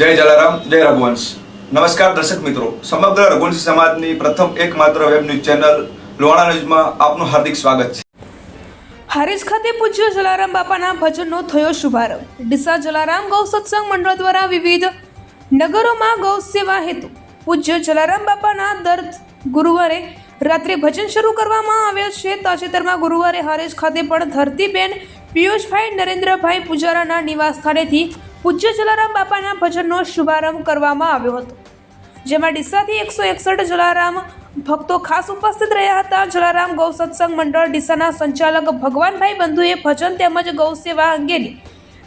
જય જલારામ, જય રઘુવંશ. નમસ્કાર દર્શક મિત્રો. સમગ્ર રઘુવંશી સમાજની પ્રથમ એકમાત્ર વેબ ન્યૂઝ ચેનલ લોણા ન્યૂઝમાં આપનું હાર્દિક સ્વાગત છે. હારીજ ખાતે પૂજ્ય જલારામ બાપાના ભજનનો થયો શુભારંભ. ડીસા જલારામ ગૌ સત્સંગ મંડળ દ્વારા વિવિધ નગરોમાં ગૌ સેવા હેતુ. પૂજ્ય જલારામ બાપાના દર ગુરુવારે રાત્રે ભજન શરૂ કરવામાં આવેલ છે. તાજેતરમાં ગુરુવારે હારીજ ખાતે પણ ધરતીબેન પિયુષભાઈ, નરેન્દ્રભાઈ પૂજારાના નિવાસ સ્થાનેથી પૂજ્ય જલારામ બાપાના ભજનનો શુભારંભ કરવામાં આવ્યો હતો, જેમાં ડીસાથી એકસો એકસઠ જલારામ ભક્તો ખાસ ઉપસ્થિત રહ્યા હતા. જલારામ ગૌ સત્સંગ મંડળ ડીસાના સંચાલક ભગવાનભાઈ બંધુએ ભજન તેમજ ગૌ સેવા અંગેની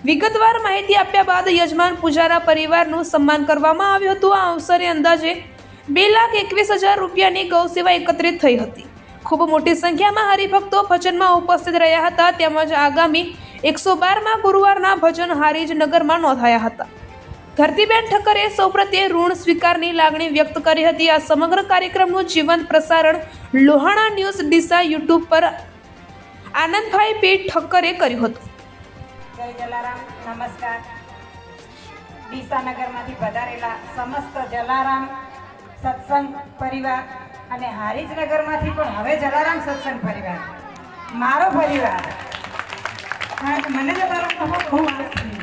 વિગતવાર માહિતી આપ્યા બાદ યજમાન પૂજારા પરિવારનું સન્માન કરવામાં આવ્યું હતું. આ અવસરે અંદાજે બે લાખ એકવીસ હજાર રૂપિયાની ગૌ સેવા એકત્રિત થઈ હતી. ખૂબ મોટી સંખ્યામાં હરિભક્તો ભજનમાં ઉપસ્થિત રહ્યા હતા. તેમજ આગામી એકસો બારમાં ગુરુવારના ભજન હારીજ નગરમાં નોંધાયા હતા. ધરતીબેન ઠક્કરે સૌપ્રત્યે ઋણ સ્વીકારની લાગણી વ્યક્ત કરી હતી. આ સમગ્ર કાર્યક્રમનું જીવંત પ્રસારણ લોહાણા ન્યૂઝ ડીસા યુટ્યુબ પર આનંદભાઈ પી ઠક્કરે કર્યું હતું. જય જલારામ, નમસ્કાર. ડીસાનગરમાંથી પધારેલા સમસ્ત જલારામ સત્સંગ પરિવાર અને હારીજનગરમાંથી પણ હવે જલારામ સત્સંગ પરિવાર. મારો પરિવાર. કારણ કે મને તો બહુ આનંદ થયો.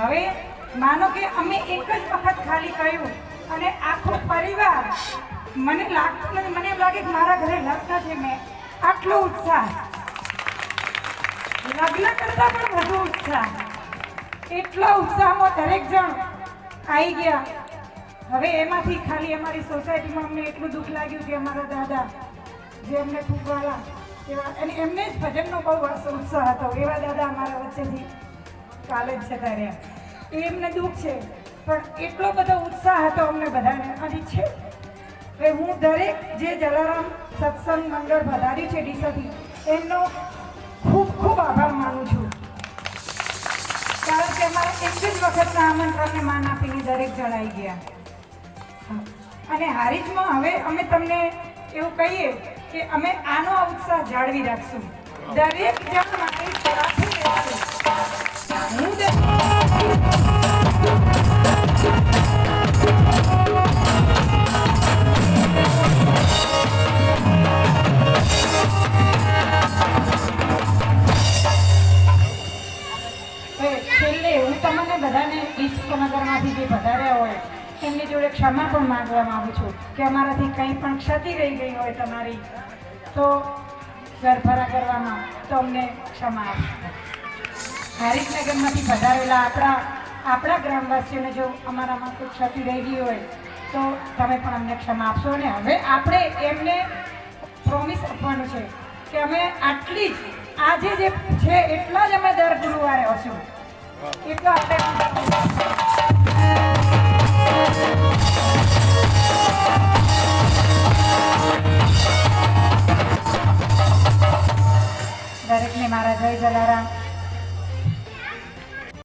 હવે માનો કે અમે એક જ વખત ખાલી કહ્યું અને આખો પરિવાર મને લાગતું નથી, મને એમ લાગે કે મારા ઘરે લગ્ન છે, મેં આટલો ઉત્સાહ. લગ્ન કરતા પણ વધુ ઉત્સાહ. એટલો ઉત્સાહમાં દરેક જણ આવી ગયા. હવે એમાંથી ખાલી અમારી સોસાયટીમાં અમને એટલું દુઃખ લાગ્યું કે અમારા દાદા જે અમને ખૂબ વાલા એવા અને એમને જ ભજનનો બહુ ઉત્સાહ હતો. એવા દાદા અમારા વચ્ચેથી કાલે જ જતા રહ્યા એ એમને દુઃખ છે, પણ એટલો બધો ઉત્સાહ હતો અમને બધાને. અને છે, એ હું દરેક જે જલારામ સત્સંગ મંડળ વધાર્યું છે ડીસાથી, એમનો ખૂબ ખૂબ આભાર માનું છું. કારણ કે અમારા એક જ વખતના આમંત્રણને માન આપીને દરેક જણાઈ ગયા. અને હારીજમાં હવે અમે તમને એવું કહીએ કે અમે આનો ઉત્સાહ જાળવી રાખશું. દરેક જણ માટે સાથે રહેશું હું છેલ્લે હું તમને બધાને વિશ્વનગરમાંથી જે પધાર્યા હોય એમની જોડે ક્ષમા પણ માંગવા માંગુ છું કે અમારાથી કંઈ પણ ક્ષતિ રહી ગઈ હોય તમારી, તો ગરભરા કરવામાં તો અમને ક્ષમા આપશો. હારીજનગરમાંથી પધારેલા આપણા આપણા ગ્રામવાસીઓને જો અમારામાં કોઈ ક્ષતિ રહી ગઈ હોય, તો તમે પણ અમને ક્ષમા આપશો. અને હવે આપણે એમને પ્રોમિસ આપવાનું છે કે અમે આટલી જ, આજે જે છે એટલા જ અમે દર ગુરુવારે હશું. એટલો આપણે દરેકને મારા જય જલારામ